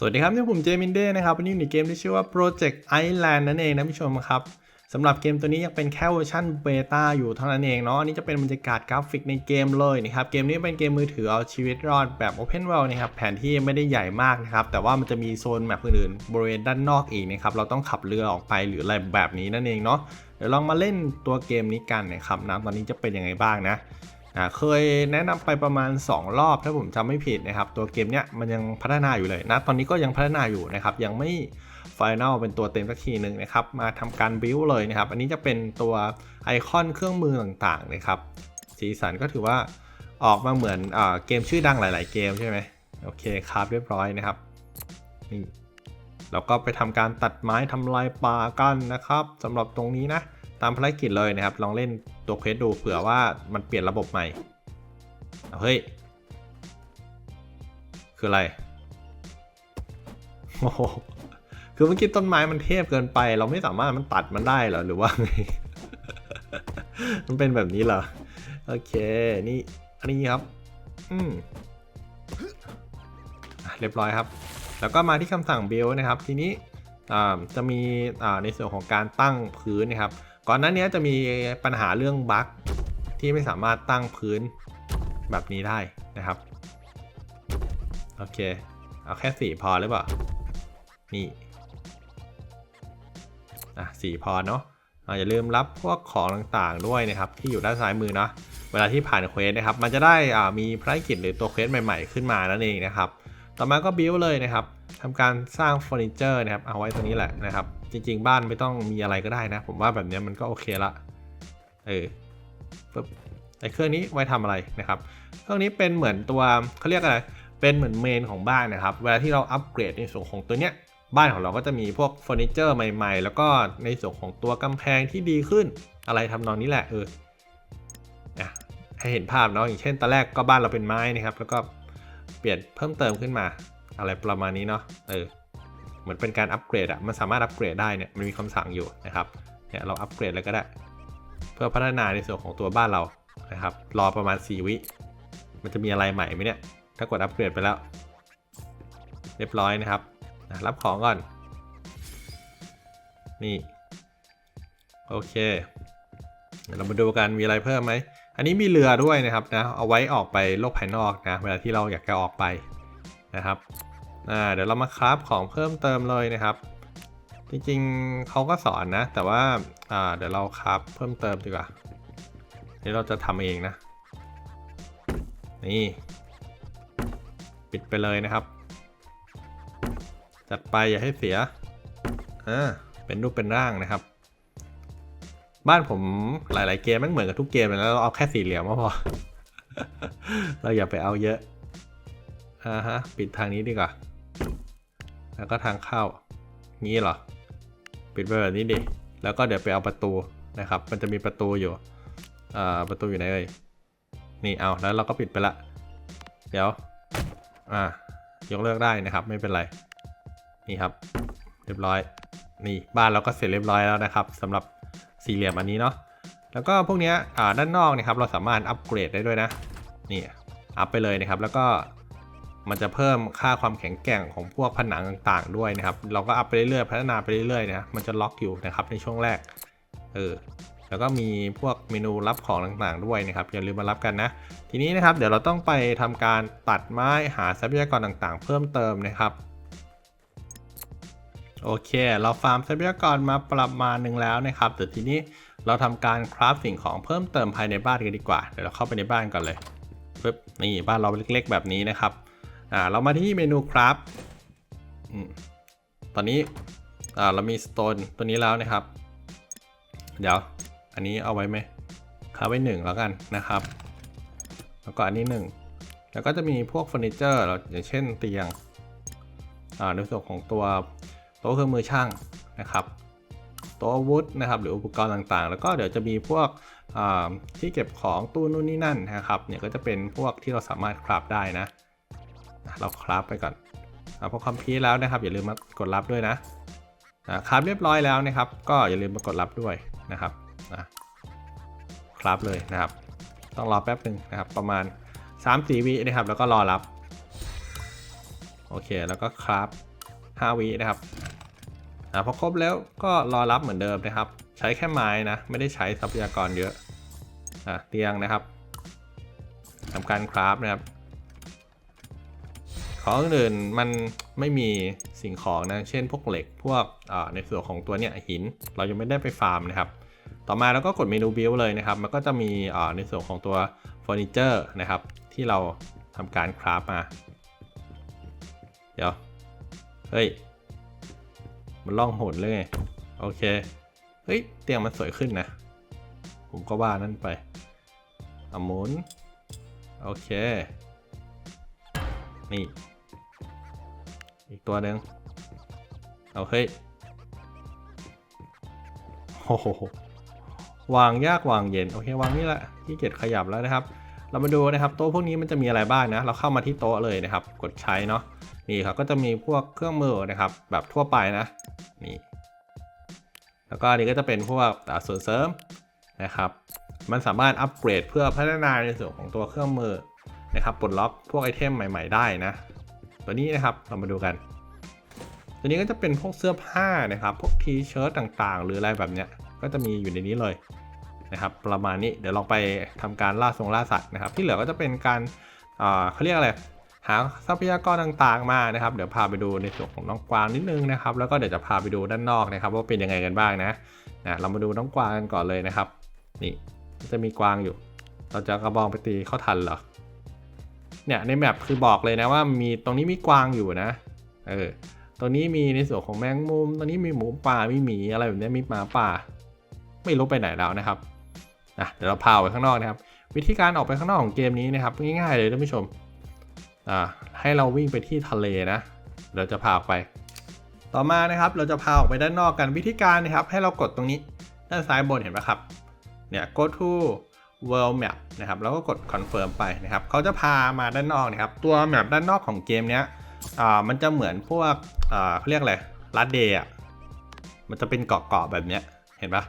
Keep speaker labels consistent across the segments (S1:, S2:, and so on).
S1: สวัสดีครับนี่ผมเจมินเด้นะครับวันนี้อยู่ในเกมที่ชื่อว่า Project Island นั่นเองนะผู้ชมครับสำหรับเกมตัวนี้ยังเป็นแค่เวอร์ชันเบต้าอยู่เท่านั้นเองเนาะอันนี้จะเป็นบรรยากาศกราฟิกในเกมเลยนะครับเกมนี้เป็นเกมมือถือเอาชีวิตรอดแบบ Open World นะครับแผนที่ไม่ได้ใหญ่มากนะครับแต่ว่ามันจะมีโซนแมปอื่นๆบริเวณด้านนอกอีกนะครับเราต้องขับเรือออกไปหรืออะไรแบบนี้นั่นเองเนาะเดี๋ยวลองมาเล่นตัวเกมนี้กันนะครับนะตอนนี้จะเป็นยังไงบ้างนะ เคยแนะนำไปประมาณ 2 รอบถ้าผมจำไม่ผิดนะครับ ตัวเกมเนี้ยมันยังพัฒนาอยู่เลยนะตอนนี้ก็ยังพัฒนาอยู่นะครับ ยังไม่ไฟแนลเป็นตัวเต็มสักทีหนึ่งนะครับ มาทำการบิวเลยนะครับ อันนี้จะเป็นตัวไอคอนเครื่องมือต่างๆนะครับสีสันก็ถือว่าออกมาเหมือนอเกมชื่อดังหลาย ๆ เกมใช่ไหมโอเคครับเรียบร้อยนะครับนี่ เราก็ไปทำการตัดไม้ทำลายป่ากันนะครับสำหรับตรงนี้นะ ตามภารกิจเลยนะครับ ลองเล่นตัวเควสดูเผื่อว่ามันเปลี่ยนระบบใหม่เฮ้ย คืออะไรโอ้โหคือเมื่อกี้ต้นไม้มันเทพเกินไป เราไม่สามารถมันตัดมันได้หรอหรือว่าไง มันเป็นแบบนี้เหรอ โอเค นี่อันนี้ครับ อืมเรียบร้อยครับ แล้วก็มาที่คำสั่ง build นะครับ ทีนี้จะมีในส่วนของการตั้งพื้นนะครับ ก่อนหน้านี้จะมีปัญหาเรื่องบั๊กที่ไม่สามารถตั้งพื้นแบบนี้ได้นะครับ โอเค เอาแค่สีพอหรือเปล่า นี่ อะสีพอเนาะออย่าลืมรับพวกของต่างๆด้วยนะครับ ที่อยู่ด้านซ้ายมือเนาะเวลาที่ผ่านเควสนะครับ มันจะได้อ่ามีภารกิจหรือตัวเควสใหม่ ๆ ขึ้นมานั่นเองนะครับ ต่อมาก็บิวเลยนะครับทำการสร้างเฟอร์นิเจอร์นะครับ เอาไว้ตรงนี้แหละนะครับ จริง ๆ บ้านไม่ต้องมีอะไรก็ได้นะ ผมว่าแบบนี้มันก็โอเคละเออปึ๊บไอเครื่องนี้ไว้ทำอะไรนะครับเครื่องนี้เป็นเหมือนตัวเขาเรียกอะไรเป็นเหมือนเมนของบ้านนะครับ เวลาที่เราอัปเกรดในส่วนของตัวเนี้ยบ้านของเราก็จะมีพวกเฟอร์นิเจอร์ใหม่ๆ แล้วก็ในส่วนของตัวกำแพงที่ดีขึ้น อะไรทำนองนี้แหละเอออะให้เห็นภาพเนาะอย่างเช่นตอนแรกก็บ้านเราเป็นไม้นะครับ แล้วก็ เปลี่ยนเพิ่มเติมขึ้นมา อะไรประมาณนี้เนาะเออเหมือนเป็นการอัปเกรดอะมันสามารถอัปเกรดได้เนี่ยมันมีคำสั่งอยู่นะครับเนี่ยเราอัปเกรดเลยก็ได้ เพื่อพัฒนาในส่วนของตัวบ้านเรานะครับ รอประมาณ 4 วิ มันจะมีอะไรใหม่ไหมเนี่ย ถ้ากดอัปเกรดไปแล้ว เรียบร้อยนะครับอะรับของก่อน นี่ โอเคเดี๋ยวเรามาดูกันมีอะไรเพิ่มไหม อันนี้มีเรือด้วยนะครับนะเอาไว้ออกไปโลกภายนอกนะเวลาที่เราอยากจะออกไปนะครับอ่าเดี๋ยวเรามาคราฟของเพิ่มเติมเลยนะครับ จริงๆเขาก็สอนนะ แต่ว่าอ่าเดี๋ยวเราคราฟเพิ่มเติมดีกว่านี่เราจะทำเองนะ นี่ ปิดไปเลยนะครับ จัดไปอย่าให้เสียอ่าเป็นรูปเป็นร่างนะครับ บ้านผมหลาย ๆ เกมมันเหมือนกับทุกเกมเลยแล้วเราเอาแค่สี่เหลี่ยมก็พอ เราอย่าไปเอาเยอะอ่าฮะ ปิดทางนี้ดีกว่า แล้วก็ทางเข้า งี้เหรอ ปิดไปแบบนี้ดิ แล้วก็เดี๋ยวไปเอาประตูนะครับ มันจะมีประตูอยู่ อ่า ประตูอยู่ไหนเอ่ย นี่เอา แล้วเราก็ปิดไปละ เดี๋ยว อ่า ยกเลิกได้นะครับ ไม่เป็นไร นี่ครับ เรียบร้อย นี่ บ้านเราก็เสร็จเรียบร้อยแล้วนะครับสำหรับ สี่เหลี่ยมอันนี้เนาะแล้วก็พวกเนี้ยด้านนอกนะครับเราสามารถอัปเกรดได้ด้วยนะนี่อัพไปเลยนะครับ แล้วก็มันจะเพิ่มค่าความแข็งแกร่งของพวกผนังต่าง ๆ ด้วยนะครับ เราก็อัพไปเรื่อยๆพัฒนาไปเรื่อยๆนะมันจะล็อกอยู่นะครับในช่วงแรกเออแล้วก็มีพวกเมนูรับของต่างๆด้วยนะครับอย่าลืมมารับกันนะ ทีนี้นะครับเดี๋ยวเราต้องไปทำการตัดไม้หาทรัพยากรต่างๆ เพิ่มเติมนะครับ โอเค เราฟาร์มทรัพยากรมาประมาณหนึ่งแล้วนะครับแต่ทีนี้เราทำการคราฟสิ่งของเพิ่มเติมภายในบ้านกันดีกว่า เดี๋ยวเราเข้าไปในบ้านก่อนเลยปึ๊บนี่บ้านเราเล็ก ๆ แบบนี้นะครับ อ่า เรามาที่เมนูคราฟตอนนี้ อ่า เรามีสโตนตัวนี้แล้วนะครับ เดี๋ยว อันนี้เอาไว้ไหมคราฟไว้หนึ่งแล้วกันนะครับ แล้วก็อันนี้หนึ่ง แล้วก็จะมีพวกเฟอร์นิเจอร์ เราอย่างเช่นเตียง อ่า ในส่วนของตัว ต๊ะเครื่องมือช่างนะครับโต๊ะอาวุธนะครับหรืออุปกรณ์ต่างๆ แล้วก็เดี๋ยวจะมีพวกที่เก็บของตู้นู่นนี่นั่นนะครับเนี่ยก็จะเป็นพวกที่เราสามารถคราฟได้นะ เราคราฟไปก่อนอพอคอมพิวแล้วนะครับ อย่าลืมมากดรับด้วยนะคราฟเรียบร้อยแล้วนะครับ ก็อย่าลืมมากดรับด้วยนะครับนะคราฟเลยนะครับ ต้องรอแป๊บหนึ่งนะครับประมาณ3-4วินะครับ แล้วก็รอรับโอเคแล้วก็คราฟ5วินะครับ อ่าพอครบแล้วก็รอรับเหมือนเดิมนะครับ ใช้แค่ไม้นะ ไม่ได้ใช้ทรัพยากรเยอะอะเตียงนะครับทำการคราฟนะครับ ของอื่นมันไม่มีสิ่งของนะ เช่นพวกเหล็กพวกในส่วนของตัวเนี้ยหิน เรายังไม่ได้ไปฟาร์มนะครับ ต่อมาเราก็กดเมนูบิลเลยนะครับ มันก็จะมีในส่วนของตัวเฟอร์นิเจอร์นะครับ ที่เราทำการคราฟมา เดี๋ยว เฮ้ย มันล่องหนเลยไง โอเค เฮ้ย เตียงมันสวยขึ้นนะ ผมก็ว่านั่นไปเอาหมุน โอเค นี่ อีกตัวหนึ่งเอาเฮ้ยโอ้โหวางยากวางเย็น โอเควางนี่แหละที่เกียจขยับแล้วนะครับ เรามาดูนะครับโต๊ะพวกนี้มันจะมีอะไรบ้างนะ เราเข้ามาที่โต๊ะเลยนะครับ กดใช้เนาะ นี่ครับก็จะมีพวกเครื่องมือนะครับ แบบทั่วไปนะนี่แล้วก็อันนี้ก็จะเป็นพวกส่วนเสริมนะครับ มันสามารถอัปเกรดเพื่อพัฒนาในส่วนของตัวเครื่องมือนะครับปลดล็อกพวกไอเทมใหม่ ๆ ได้นะ ตัวนี้นะครับเรามาดูกัน ตัวนี้ก็จะเป็นพวกเสื้อผ้านะครับ พวกทีเชิ้ตต่างๆ หรืออะไรแบบเนี้ยก็จะมีอยู่ในนี้เลยนะครับ ประมาณนี้เดี๋ยวลองไปทำการล่าทรงล่าสัตว์นะครับ ที่เหลือก็จะเป็นการอ่าเขาเรียกอะไร หาทรัพยากรต่างๆมานะครับ เดี๋ยวพาไปดูในส่วนของน้องกวางนิดนึงนะครับ แล้วก็เดี๋ยวจะพาไปดูด้านนอกนะครับ ว่าเป็นยังไงกันบ้างนะนะเรามาดูน้องกวางกันก่อนเลยนะครับ นี่จะมีกวางอยู่ เราจะกระบองไปตีเข้าทันเหรอเนี่ยในแมปคือบอกเลยนะว่ามีตรงนี้มีกวางอยู่นะเออตรงนี้มีในส่วนของแมงมุมตรงนี้มีหมูป่ามีหมีอะไรแบบนี้มีหมาป่า ไม่รู้ไปไหนแล้วนะครับนะเดี๋ยวเราพาไปข้างนอกนะครับ วิธีการออกไปข้างนอกของเกมนี้นะครับง่ายๆเลยท่านผู้ชม อ่าให้เราวิ่งไปที่ทะเลนะเราจะพาออกไป ต่อมานะครับเราจะพาออกไปด้านนอกกันวิธีการนะครับ ให้เรากดตรงนี้ด้านซ้ายบนเห็นไหมครับเนี่ย go to world map นะครับแล้วก็กด confirm ไปนะครับเขาจะพามาด้านนอกนะครับ ตัวแมปด้านนอกของเกมเนี้ยอ่ามันจะเหมือนพวกอ่าเขาเรียกอะไรลัดเดย์อะมันจะเป็นเกาะๆแบบเนี้ยเห็นปะ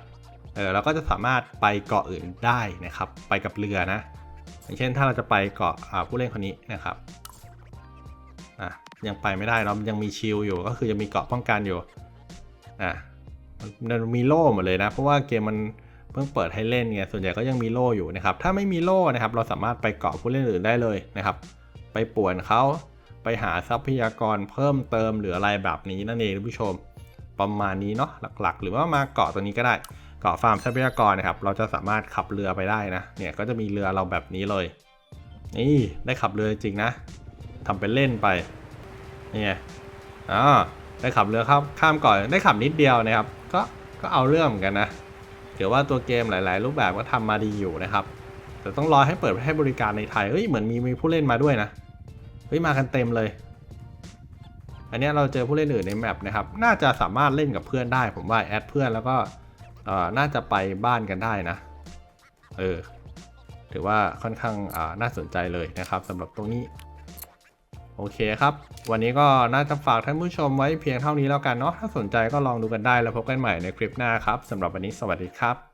S1: เออเราก็จะสามารถไปเกาะอื่นได้นะครับ ไปกับเรือนะ อย่างเช่นถ้าเราจะไปเกาะผู้เล่นคนนี้นะครับ ยังไปไม่ได้เรายังมีชิลอยู่ก็คือยังมีเกาะป้องกันอยู่อะมันมีโล่หมดเลยนะ เพราะว่าเกมมันเพิ่งเปิดให้เล่นไงส่วนใหญ่ก็ยังมีโล่อยู่นะครับ ถ้าไม่มีโล่นะครับ เราสามารถไปเกาะผู้เล่นอื่นได้เลยนะครับ ไปป่วนเขาไปหาทรัพยากรเพิ่มเติมหรืออะไรแบบนี้นั่นเองท่านผู้ชม ประมาณนี้เนาะหลักๆ หรือว่ามาเกาะตัวนี้ก็ได้เกาะฟาร์มทรัพยากรนะครับ เราจะสามารถขับเรือไปได้นะ เนี่ยก็จะมีเรือเราแบบนี้เลย นี่ได้ขับเรือจริงนะทำเป็นเล่นไป นี่ไงอ๋อได้ขับเรือข้ามข้ามก่อนได้ขับนิดเดียวนะครับ ก็ก็เอาเรื่องเหมือนกันนะถือว่าตัวเกมหลาย ๆ รูปแบบก็ทำมาดีอยู่นะครับ แต่ต้องรอให้เปิดให้บริการในไทยเฮ้ยเหมือนมีมีผู้เล่นมาด้วยนะเฮ้ยมากันเต็มเลย อันนี้เราเจอผู้เล่นอื่นในแมปนะครับ น่าจะสามารถเล่นกับเพื่อนได้ ผมว่าแอดเพื่อนแล้วก็น่าจะไปบ้านกันได้นะ เออ ถือว่าค่อนข้างน่าสนใจเลยนะครับสำหรับตรงนี้ โอเคครับ วันนี้ก็น่าจะฝากท่านผู้ชมไว้เพียงเท่านี้แล้วกันเนาะถ้าสนใจก็ลองดูกันได้แล้วพบกันใหม่ในคลิปหน้าครับสำหรับวันนี้สวัสดีครับ